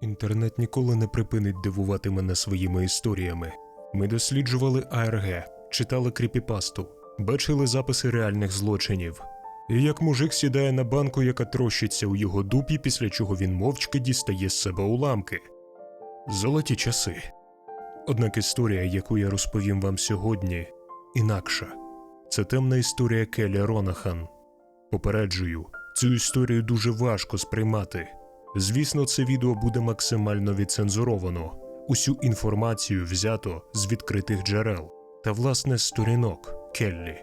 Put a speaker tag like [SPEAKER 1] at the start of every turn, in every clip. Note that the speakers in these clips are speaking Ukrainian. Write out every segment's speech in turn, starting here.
[SPEAKER 1] Інтернет ніколи не припинить дивувати мене своїми історіями. Ми досліджували АРГ, читали кріпіпасту, бачили записи реальних злочинів. І як мужик сідає на банку, яка трощиться у його дупі, після чого він мовчки дістає з себе уламки. Золоті часи. Однак історія, яку я розповім вам сьогодні, інакша. Це темна історія Келі Ронахан. Попереджую, цю історію дуже важко сприймати. Звісно, це відео буде максимально відцензуровано. Усю інформацію взято з відкритих джерел та власне сторінок Келлі.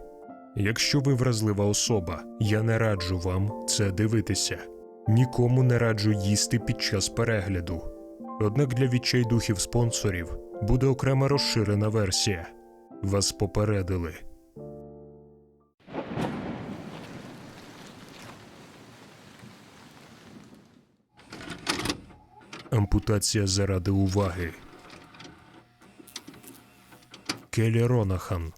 [SPEAKER 1] Якщо ви вразлива особа, я не раджу вам це дивитися. Нікому не раджу їсти під час перегляду. Однак для відчайдухів спонсорів буде окрема розширена версія. Вас попередили. Ампутація заради уваги. Келі Ронахан.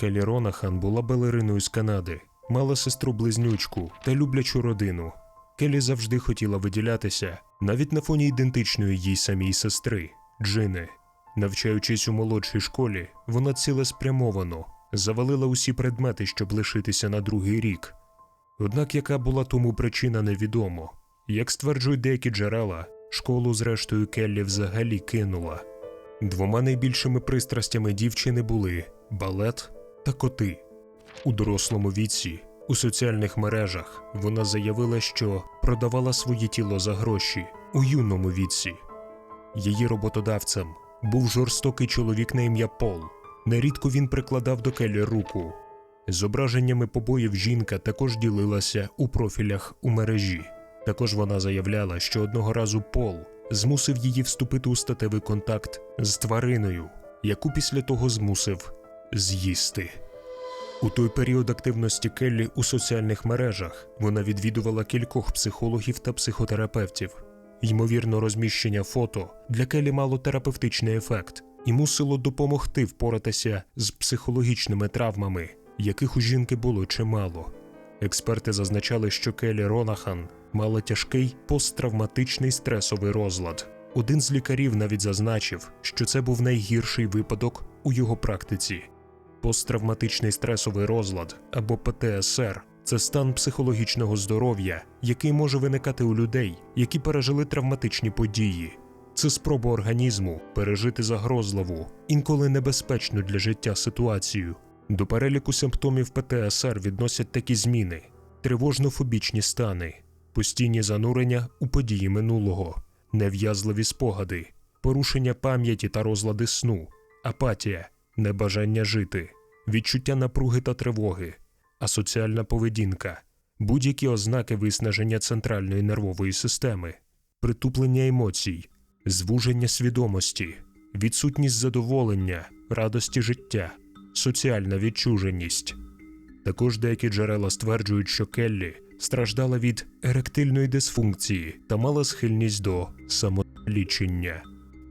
[SPEAKER 1] Келі Ронахан була балериною з Канади, мала сестру близнючку та люблячу родину. Келі завжди хотіла виділятися навіть на фоні ідентичної їй самій сестри Джини. Навчаючись у молодшій школі, вона цілеспрямовано завалила усі предмети, щоб лишитися на другий рік. Однак яка була тому причина невідомо. Як стверджують деякі джерела, школу зрештою Келлі взагалі кинула. Двома найбільшими пристрастями дівчини були балет та коти. У дорослому віці, у соціальних мережах, вона заявила, що продавала своє тіло за гроші у юному віці. Її роботодавцем був жорстокий чоловік на ім'я Пол. Нерідко він прикладав до Келлі руку. Зображеннями побоїв жінка також ділилася у профілях у мережі. Також вона заявляла, що одного разу Пол змусив її вступити у статевий контакт з твариною, яку після того змусив з'їсти. У той період активності Келлі у соціальних мережах вона відвідувала кількох психологів та психотерапевтів. Ймовірно, розміщення фото для Келлі мало терапевтичний ефект і мусило допомогти впоратися з психологічними травмами, яких у жінки було чимало. Експерти зазначали, що Келлі Ронахан мала тяжкий посттравматичний стресовий розлад. Один з лікарів навіть зазначив, що це був найгірший випадок у його практиці. Посттравматичний стресовий розлад або ПТСР це стан психологічного здоров'я, який може виникати у людей, які пережили травматичні події. Це спроба організму пережити загрозливу, інколи небезпечну для життя ситуацію. До переліку симптомів ПТСР відносять такі зміни: тривожно-фобічні стани, постійні занурення у події минулого, нев'язливі спогади, порушення пам'яті та розлади сну, апатія, небажання жити, відчуття напруги та тривоги, асоціальна поведінка, будь-які ознаки виснаження центральної нервової системи, притуплення емоцій, звуження свідомості, відсутність задоволення, радості життя, соціальна відчуженість. Також деякі джерела стверджують, що Келлі страждала від еректильної дисфункції та мала схильність до самолічення.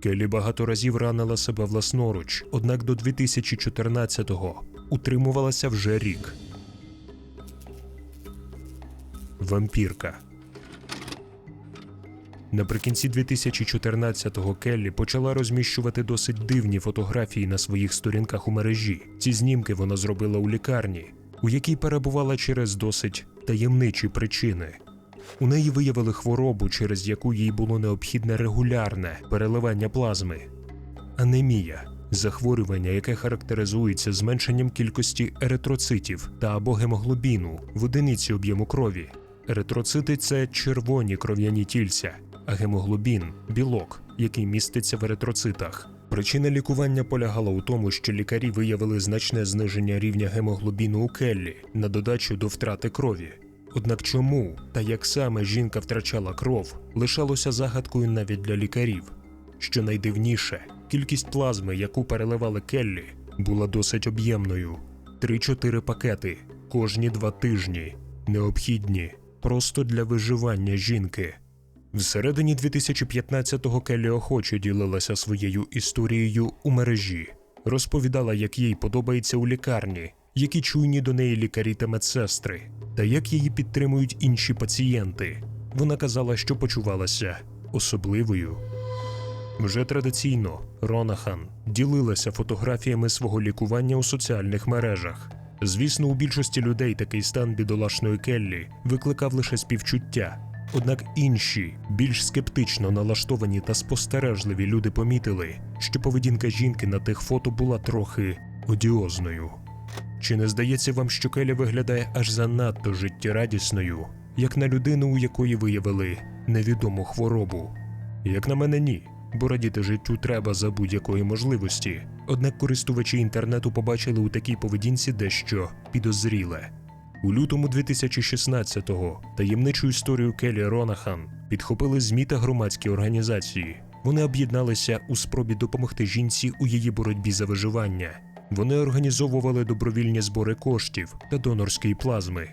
[SPEAKER 1] Келлі багато разів ранила себе власноруч, однак до 2014-го утримувалася вже рік. Вампірка. Наприкінці 2014-го Келлі почала розміщувати досить дивні фотографії на своїх сторінках у мережі. Ці знімки вона зробила у лікарні, у якій перебувала через досить таємничі причини. У неї виявили хворобу, через яку їй було необхідне регулярне переливання плазми. Анемія захворювання, яке характеризується зменшенням кількості еритроцитів та або гемоглобіну в одиниці об'єму крові. Еритроцити це червоні кров'яні тільця, а гемоглобін білок, який міститься в еритроцитах. Причина лікування полягала у тому, що лікарі виявили значне зниження рівня гемоглобіну у келлі на додачу до втрати крові. Однак чому та як саме жінка втрачала кров, лишалося загадкою навіть для лікарів. Що найдивніше, кількість плазми, яку переливали Келлі, була досить об'ємною: 3-4 пакети кожні два тижні, необхідні просто для виживання жінки. Всередині 2015-го Келлі охоче ділилася своєю історією у мережі, розповідала, як їй подобається у лікарні, які чуйні до неї лікарі та медсестри, та як її підтримують інші пацієнти. Вона казала, що почувалася особливою. Вже традиційно Ронахан ділилася фотографіями свого лікування у соціальних мережах. Звісно, у більшості людей такий стан бідолашної Келлі викликав лише співчуття. Однак інші, більш скептично налаштовані та спостережливі люди помітили, що поведінка жінки на тих фото була трохи одіозною. Чи не здається вам, що Келі виглядає аж занадто життєрадісною, як на людину, у якої виявили невідому хворобу? Як на мене, ні, бо радіти життю треба за будь-якої можливості. Однак користувачі інтернету побачили у такій поведінці дещо підозріле. У лютому 2016-го таємничу історію Келі Ронахан підхопили ЗМІ та громадські організації. Вони об'єдналися у спробі допомогти жінці у її боротьбі за виживання. Вони організовували добровільні збори коштів та донорської плазми.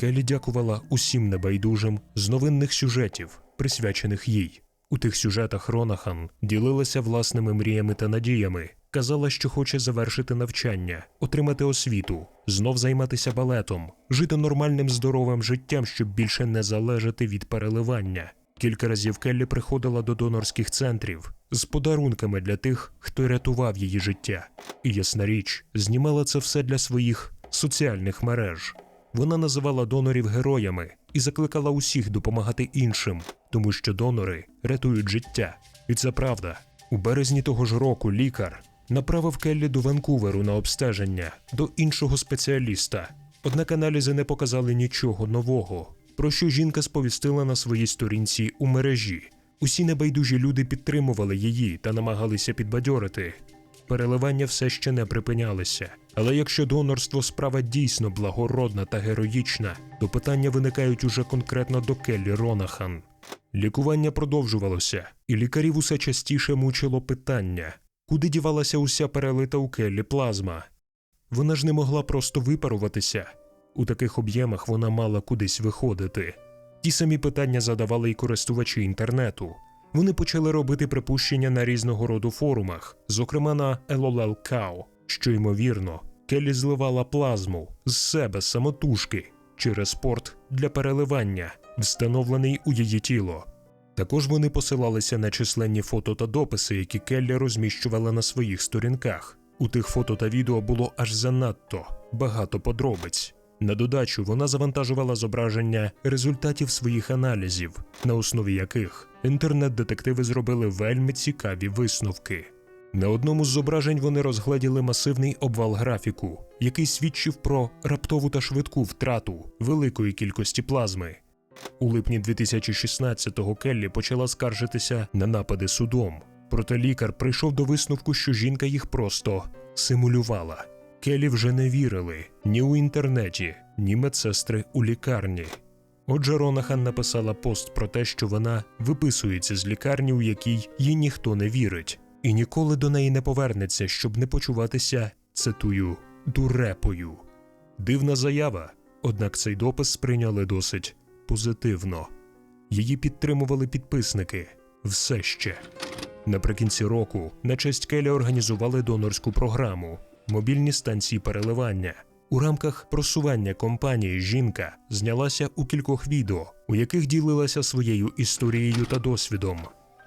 [SPEAKER 1] Келі дякувала усім небайдужим з новинних сюжетів, присвячених їй. У тих сюжетах Ронахан ділилася власними мріями та надіями, казала, що хоче завершити навчання, отримати освіту, знов займатися балетом, жити нормальним здоровим життям, щоб більше не залежати від переливання. Кілька разів Келлі приходила до донорських центрів з подарунками для тих, хто рятував її життя. І ясна річ, знімала це все для своїх соціальних мереж. Вона називала донорів героями і закликала усіх допомагати іншим, тому що донори рятують життя. І це правда. У березні того ж року лікар направив Келлі до Ванкуверу на обстеження до іншого спеціаліста. Однак аналізи не показали нічого нового, про що жінка сповістила на своїй сторінці у мережі. Усі небайдужі люди підтримували її та намагалися підбадьорити. Переливання все ще не припинялися. Але якщо донорство справа дійсно благородна та героїчна, то питання виникають уже конкретно до Келлі Ронахан. Лікування продовжувалося, і лікарів усе частіше мучило питання, куди дівалася уся перелита у Келлі плазма. Вона ж не могла просто випаруватися. У таких об'ємах вона мала кудись виходити. Ті самі питання задавали й користувачі інтернету. Вони почали робити припущення на різного роду форумах, зокрема на LOL.Cow, що ймовірно, Келлі зливала плазму з себе самотужки через порт для переливання, встановлений у її тіло. Також вони посилалися на численні фото та дописи, які Келлі розміщувала на своїх сторінках. У тих фото та відео було аж занадто багато подробиць. На додачу вона завантажувала зображення результатів своїх аналізів, на основі яких інтернет-детективи зробили вельми цікаві висновки. На одному з зображень вони розгледіли масивний обвал графіку, який свідчив про раптову та швидку втрату великої кількості плазми. У липні 2016-го Келлі почала скаржитися на напади судом. Проте лікар прийшов до висновку, що жінка їх просто симулювала. Келлі вже не вірили ні у інтернеті, ні медсестри у лікарні. Отже, Ронахан написала пост про те, що вона виписується з лікарні, у якій їй ніхто не вірить, і ніколи до неї не повернеться, щоб не почуватися, цитую, дурепою. Дивна заява, однак цей допис сприйняли досить позитивно. Її підтримували підписники все ще. Наприкінці року на честь Келі організували донорську програму мобільні станції переливання. У рамках просування компанії жінка знялася у кількох відео, у яких ділилася своєю історією та досвідом.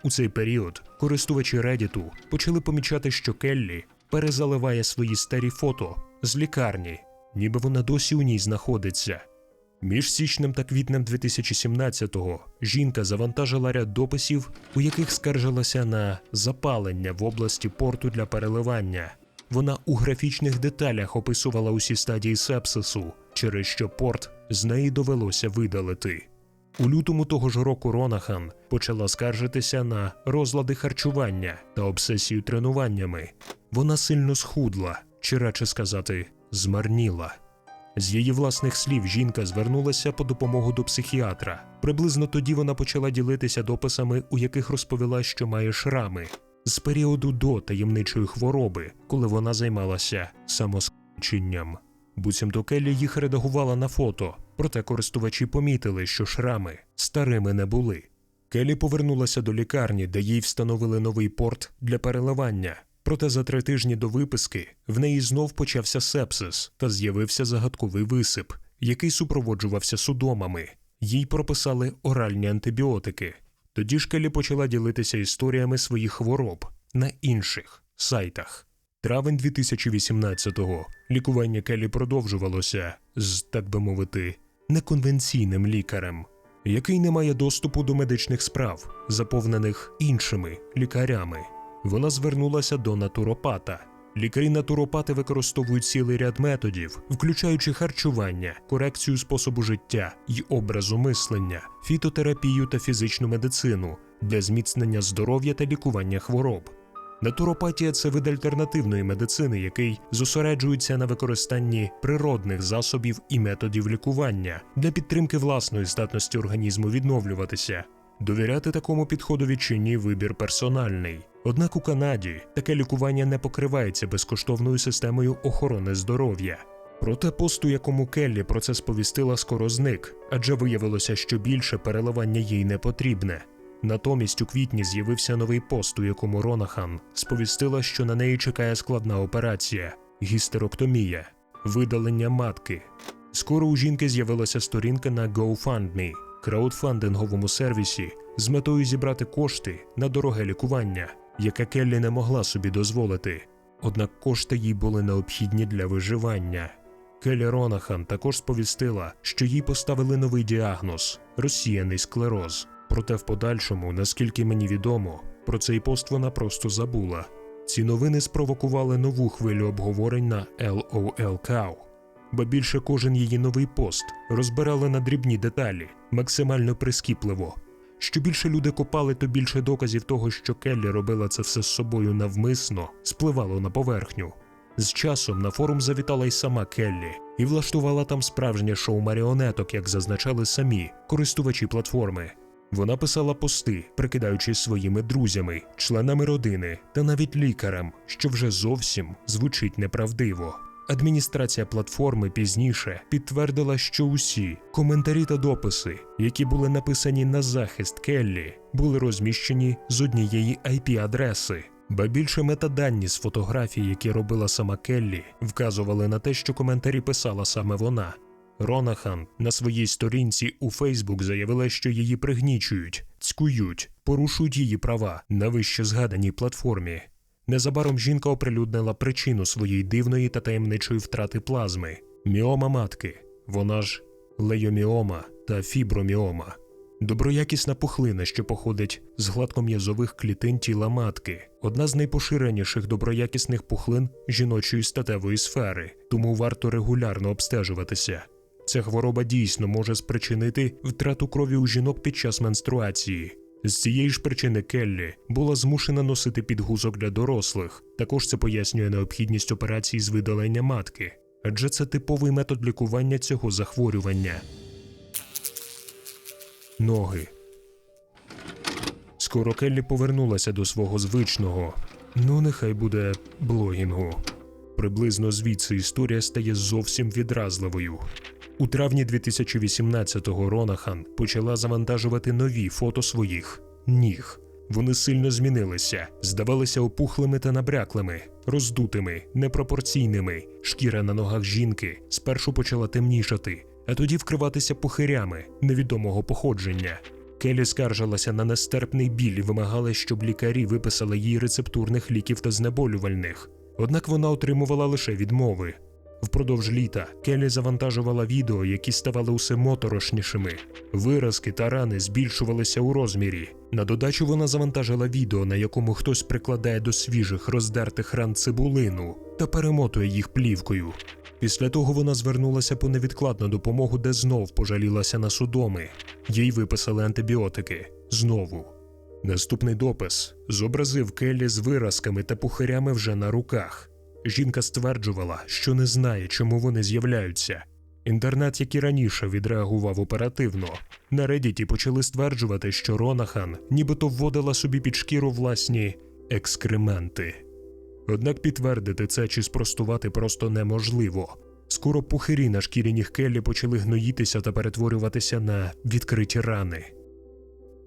[SPEAKER 1] У цей період користувачі Reddit почали помічати, що Келлі перезаливає свої старі фото з лікарні, ніби вона досі у ній знаходиться. Між січнем та квітнем 2017-го жінка завантажила ряд дописів, у яких скаржилася на запалення в області порту для переливання. Вона у графічних деталях описувала усі стадії сепсису, через що порт з неї довелося видалити. У лютому того ж року Ронахан почала скаржитися на розлади харчування та обсесію тренуваннями. Вона сильно схудла, чи радше сказати, змарніла. З її власних слів жінка звернулася по допомогу до психіатра. Приблизно тоді вона почала ділитися дописами, у яких розповіла, що має шрами з періоду до таємничої хвороби, коли вона займалася самоскоченням. Буцімто Келлі їх редагувала на фото, проте користувачі помітили, що шрами старими не були. Келлі повернулася до лікарні, де їй встановили новий порт для переливання. Проте за три тижні до виписки в неї знов почався сепсис та з'явився загадковий висип, який супроводжувався судомами. Їй прописали оральні антибіотики. Тоді ж Келлі почала ділитися історіями своїх хвороб на інших сайтах. Травень 2018-го лікування Келлі продовжувалося з, так би мовити, неконвенційним лікарем, який не має доступу до медичних справ, заповнених іншими лікарями. Вона звернулася до натуропата. Лікарі-натуропати використовують цілий ряд методів, включаючи харчування, корекцію способу життя і образу мислення, фітотерапію та фізичну медицину для зміцнення здоров'я та лікування хвороб. Натуропатія це вид альтернативної медицини, який зосереджується на використанні природних засобів і методів лікування для підтримки власної здатності організму відновлюватися. Довіряти такому підходові чи ні вибір персональний. Однак у Канаді таке лікування не покривається безкоштовною системою охорони здоров'я. Проте пост, у якому Келлі про це сповістила, скоро зник, адже виявилося, що більше переливання їй не потрібне. Натомість у квітні з'явився новий пост, у якому Ронахан сповістила, що на неї чекає складна операція гістероктомія, видалення матки. Скоро у жінки з'явилася сторінка на GoFundMe, краудфандинговому сервісі, з метою зібрати кошти на дороге лікування, яке Келлі не могла собі дозволити. Однак кошти їй були необхідні для виживання. Келлі Ронахан також сповістила, що їй поставили новий діагноз розсіяний склероз. Проте в подальшому, наскільки мені відомо, про цей пост вона просто забула. Ці новини спровокували нову хвилю обговорень на LOL Cow. Ба більше кожен її новий пост розбирали на дрібні деталі, максимально прискіпливо. Що більше люди копали, то більше доказів того, що Келлі робила це все з собою навмисно, спливало на поверхню. З часом на форум завітала й сама Келлі і влаштувала там справжнє шоу маріонеток, як зазначали самі користувачі платформи. Вона писала пости, прикидаючись своїми друзями, членами родини та навіть лікарем, що вже зовсім звучить неправдиво. Адміністрація платформи пізніше підтвердила, що усі коментарі та дописи, які були написані на захист Келлі, були розміщені з однієї IP-адреси. Ба більше метадані з фотографій, які робила сама Келлі, вказували на те, що коментарі писала саме вона. Ронахан на своїй сторінці у Фейсбук заявила, що її пригнічують, цькують, порушують її права на вище згаданій платформі. Незабаром жінка оприлюднила причину своєї дивної та таємничої втрати плазми міома матки, вона ж лейоміома та фіброміома. Доброякісна пухлина, що походить з гладком'язових клітин тіла матки, одна з найпоширеніших доброякісних пухлин жіночої статевої сфери, тому варто регулярно обстежуватися. Ця хвороба дійсно може спричинити втрату крові у жінок під час менструації. З цієї ж причини Келлі була змушена носити підгузок для дорослих. Також це пояснює необхідність операції з видалення матки, адже це типовий метод лікування цього захворювання. Ноги. Скоро Келлі повернулася до свого звичного, ну нехай буде блогінгу. Приблизно звідси історія стає зовсім відразливою. У травні 2018-го Ронахан почала завантажувати нові фото своїх ніг. Вони сильно змінилися, здавалися опухлими та набряклими, роздутими, непропорційними. Шкіра на ногах жінки спершу почала темнішати, а тоді вкриватися пухирями невідомого походження. Келі скаржилася на нестерпний біль і вимагала, щоб лікарі виписали їй рецептурних ліків та знеболювальних. Однак вона отримувала лише відмови. Впродовж літа Келі завантажувала відео, які ставали усе моторошнішими. Виразки та рани збільшувалися у розмірі. На додачу вона завантажила відео, на якому хтось прикладає до свіжих роздертих ран цибулину та перемотує їх плівкою. Після того вона звернулася по невідкладну допомогу, де знов пожалілася на судоми. Їй виписали антибіотики знову. Наступний допис зобразив Келлі з виразками та пухарями вже на руках. Жінка стверджувала, що не знає, чому вони з'являються. Інтернет, як і раніше, відреагував оперативно. На Редіті почали стверджувати, що Ронахан нібито вводила собі під шкіру власні екскременти. Однак підтвердити це чи спростувати просто неможливо. Скоро пухирі на шкірі ніг Келлі почали гноїтися та перетворюватися на відкриті рани.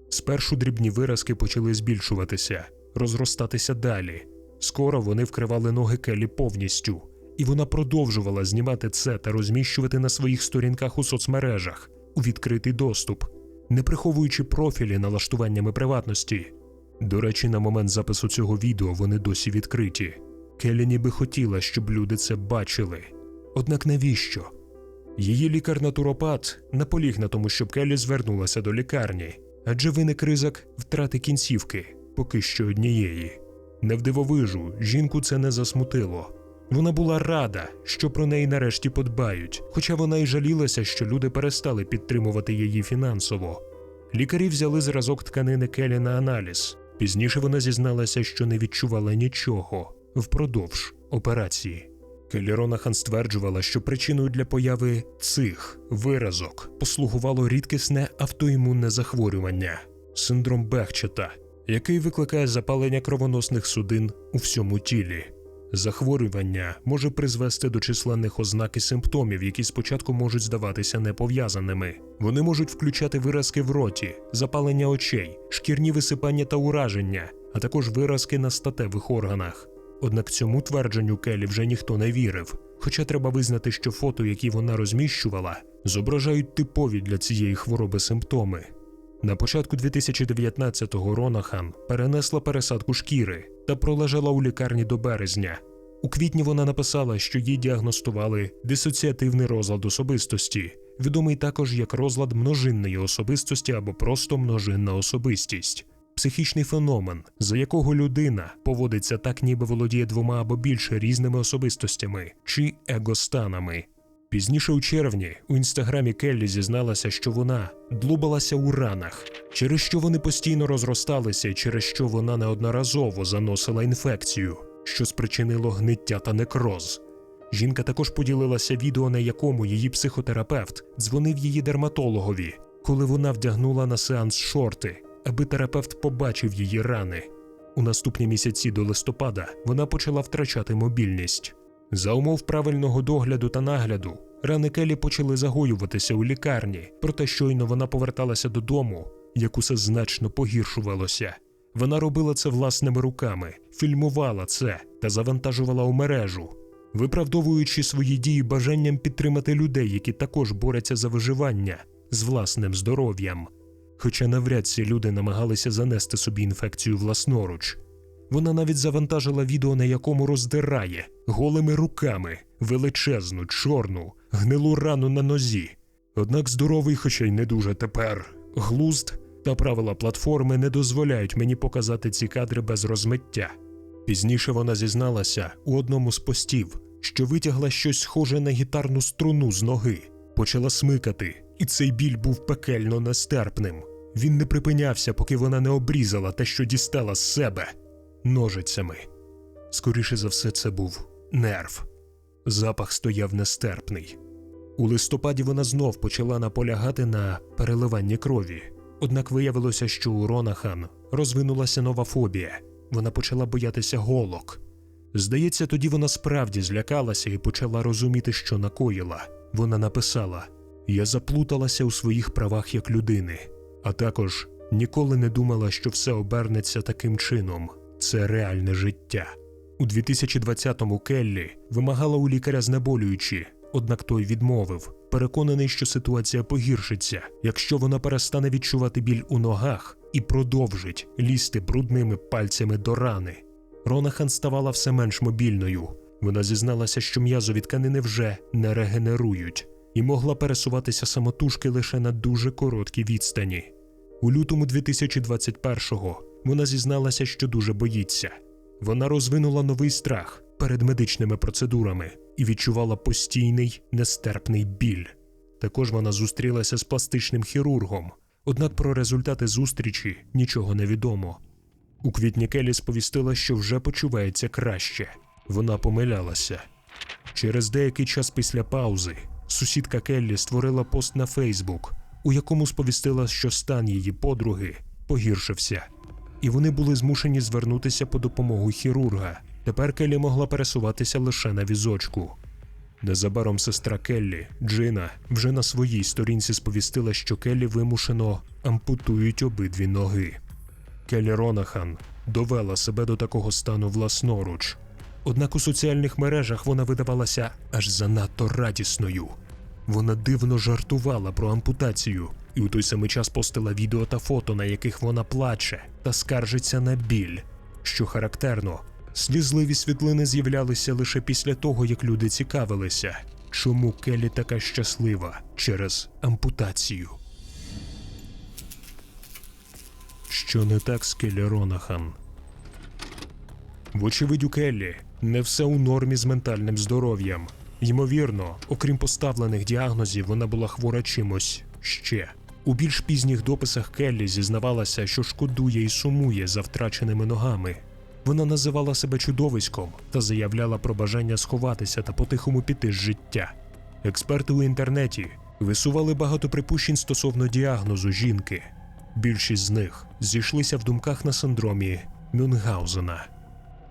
[SPEAKER 1] Спершу дрібні виразки почали збільшуватися, розростатися далі. Скоро вони вкривали ноги Келлі повністю, і вона продовжувала знімати це та розміщувати на своїх сторінках у соцмережах. у відкритий доступ, не приховуючи профілі налаштуваннями приватності. До речі, на момент запису цього відео вони досі відкриті. Келлі ніби хотіла, щоб люди це бачили. Однак навіщо? Її лікар-натуропат наполіг на тому, щоб Келлі звернулася до лікарні, адже виник ризик втрати кінцівки, поки що однієї. Невдивовижу, жінку це не засмутило. Вона була рада, що про неї нарешті подбають, хоча вона й жалілася, що люди перестали підтримувати її фінансово. Лікарі взяли зразок тканини Келі на аналіз. Пізніше вона зізналася, що не відчувала нічого впродовж операції. Келлі Ронахан стверджувала, що причиною для появи цих виразок послугувало рідкісне автоімунне захворювання синдром Бехчета, який викликає запалення кровоносних судин у всьому тілі. Захворювання може призвести до численних ознак і симптомів, які спочатку можуть здаватися непов'язаними. Вони можуть включати виразки в роті, запалення очей, шкірні висипання та ураження, а також виразки на статевих органах. Однак цьому твердженню Келі вже ніхто не вірив. Хоча треба визнати, що фото, які вона розміщувала, зображають типові для цієї хвороби симптоми. На початку 2019-го Ронахан перенесла пересадку шкіри та пролежала у лікарні до березня. У квітні вона написала, що їй діагностували дисоціативний розлад особистості, відомий також як розлад множинної особистості або просто множинна особистість. Психічний феномен, за якого людина поводиться так, ніби володіє двома або більше різними особистостями чи егостанами. Пізніше у червні у інстаграмі Келлі зізналася, що вона длубалася у ранах, через що вони постійно розросталися і через що вона неодноразово заносила інфекцію, що спричинило гниття та некроз. Жінка також поділилася відео, на якому її психотерапевт дзвонив її дерматологові, коли вона вдягнула на сеанс шорти, аби терапевт побачив її рани. У наступні місяці до листопада вона почала втрачати мобільність. За умов правильного догляду та нагляду рани Келі почали загоюватися у лікарні, проте щойно вона поверталася додому, як усе значно погіршувалося. Вона робила це власними руками, фільмувала це та завантажувала у мережу, виправдовуючи свої дії бажанням підтримати людей, які також борються за виживання з власним здоров'ям. Хоча навряд ці люди намагалися занести собі інфекцію власноруч. Вона навіть завантажила відео, на якому роздирає голими руками величезну, чорну, гнилу рану на нозі. Однак здоровий, хоча й не дуже тепер, глузд та правила платформи не дозволяють мені показати ці кадри без розмиття. Пізніше вона зізналася у одному з постів, що витягла щось схоже на гітарну струну з ноги, почала смикати, і цей біль був пекельно нестерпним. Він не припинявся, поки вона не обрізала те, що дістала з себе ножицями. Скоріше за все, це був нерв. Запах стояв нестерпний. У листопаді вона знов почала наполягати на переливанні крові. Однак виявилося, що у Ронахан розвинулася нова фобія. Вона почала боятися голок. Здається, тоді вона справді злякалася і почала розуміти, що накоїла. Вона написала: Я заплуталася у своїх правах як людини, а також ніколи не думала, що все обернеться таким чином. Це реальне життя. У 2020-му Келлі вимагала у лікаря знеболюючі, однак той відмовив, переконаний, що ситуація погіршиться, якщо вона перестане відчувати біль у ногах і продовжить лізти брудними пальцями до рани. Ронахан ставала все менш мобільною. Вона зізналася, що м'язові тканини вже не регенерують, і могла пересуватися самотужки лише на дуже короткій відстані. У лютому 2021-го вона зізналася, що дуже боїться. Вона розвинула новий страх перед медичними процедурами і відчувала постійний нестерпний біль. Також вона зустрілася з пластичним хірургом, однак про результати зустрічі нічого не відомо. У квітні Келі сповістила, що вже почувається краще. Вона помилялася. Через деякий час після паузи сусідка Келлі створила пост на Фейсбук, у якому сповістила, що стан її подруги погіршився, і вони були змушені звернутися по допомогу хірурга. Тепер Келлі могла пересуватися лише на візочку. Незабаром сестра Келлі, Джина, вже на своїй сторінці сповістила, що Келлі вимушено ампутують обидві ноги. Келлі Ронахан довела себе до такого стану власноруч. Однак у соціальних мережах вона видавалася аж занадто радісною. Вона дивно жартувала про ампутацію, і у той самий час постила відео та фото, на яких вона плаче та скаржиться на біль. Що характерно, слізливі світлини з'являлися лише після того, як люди цікавилися, чому Келі така щаслива через ампутацію. Що не так з Келі Ронахан? Вочевидь, у Келлі не все у нормі з ментальним здоров'ям. Ймовірно, окрім поставлених діагнозів, вона була хвора чимось ще. У більш пізніх дописах Келлі зізнавалася, що шкодує і сумує за втраченими ногами. Вона називала себе чудовиськом та заявляла про бажання сховатися та потихому піти з життя. Експерти у інтернеті висували багато припущень стосовно діагнозу жінки. Більшість з них зійшлися в думках на синдромі Мюнгаузена.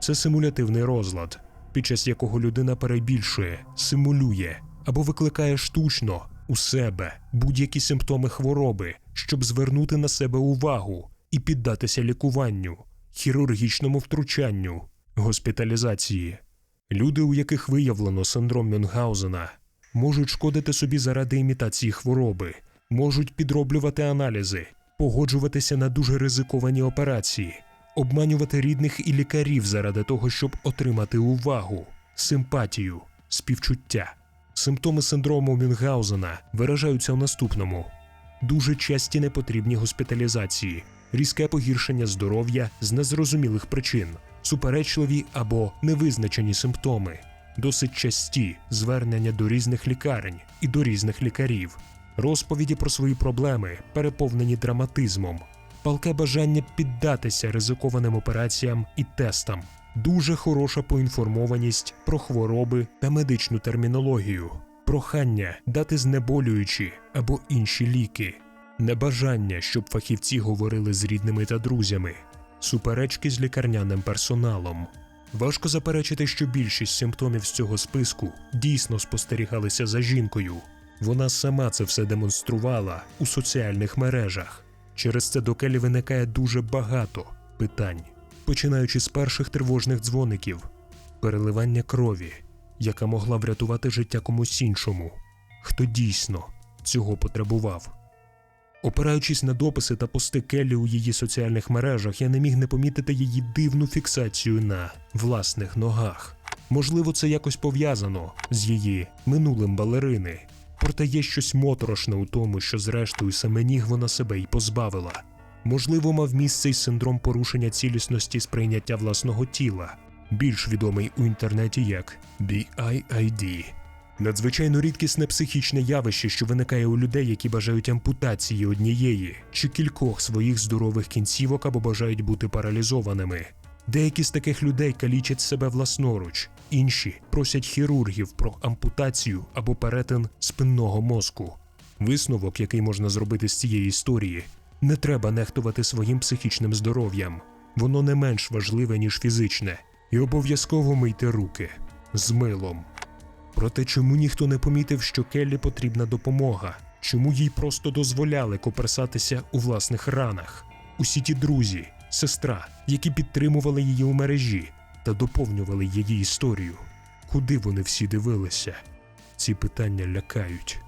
[SPEAKER 1] Це симулятивний розлад, під час якого людина перебільшує, симулює або викликає штучно у себе будь-які симптоми хвороби, щоб звернути на себе увагу і піддатися лікуванню, хірургічному втручанню, госпіталізації. Люди, у яких виявлено синдром Мюнгаузена, можуть шкодити собі заради імітації хвороби, можуть підроблювати аналізи, погоджуватися на дуже ризиковані операції, обманювати рідних і лікарів заради того, щоб отримати увагу, симпатію, співчуття. Симптоми синдрому Мюнгаузена виражаються у наступному: дуже часті непотрібні госпіталізації, різке погіршення здоров'я з незрозумілих причин, суперечливі або невизначені симптоми, досить часті звернення до різних лікарень і до різних лікарів, розповіді про свої проблеми, переповнені драматизмом, палке бажання піддатися ризикованим операціям і тестам, дуже хороша поінформованість про хвороби та медичну термінологію, прохання дати знеболюючі або інші ліки, небажання, щоб фахівці говорили з рідними та друзями, суперечки з лікарняним персоналом. Важко заперечити, що більшість симптомів з цього списку дійсно спостерігалися за жінкою. Вона сама це все демонструвала у соціальних мережах. Через це до Келі виникає дуже багато питань, починаючи з перших тривожних дзвоників, переливання крові, яка могла врятувати життя комусь іншому, хто дійсно цього потребував. Опираючись на дописи та пости Келлі у її соціальних мережах, я не міг не помітити її дивну фіксацію на власних ногах. Можливо, це якось пов'язано з її минулим балерини. Проте є щось моторошне у тому, що зрештою саме ніг вона себе й позбавила. Можливо, мав місце й синдром порушення цілісності сприйняття власного тіла, більш відомий у інтернеті як BIID. Надзвичайно рідкісне психічне явище, що виникає у людей, які бажають ампутації однієї чи кількох своїх здорових кінцівок або бажають бути паралізованими. Деякі з таких людей калічать себе власноруч, інші просять хірургів про ампутацію або перетин спинного мозку. Висновок, який можна зробити з цієї історії, не треба нехтувати своїм психічним здоров'ям. Воно не менш важливе, ніж фізичне, і обов'язково мийте руки з милом. Проте чому ніхто не помітив, що Келлі потрібна допомога? Чому їй просто дозволяли коперсатися у власних ранах? Усі ті друзі, сестра, які підтримували її у мережі та доповнювали її історію. Куди вони всі дивилися? Ці питання лякають.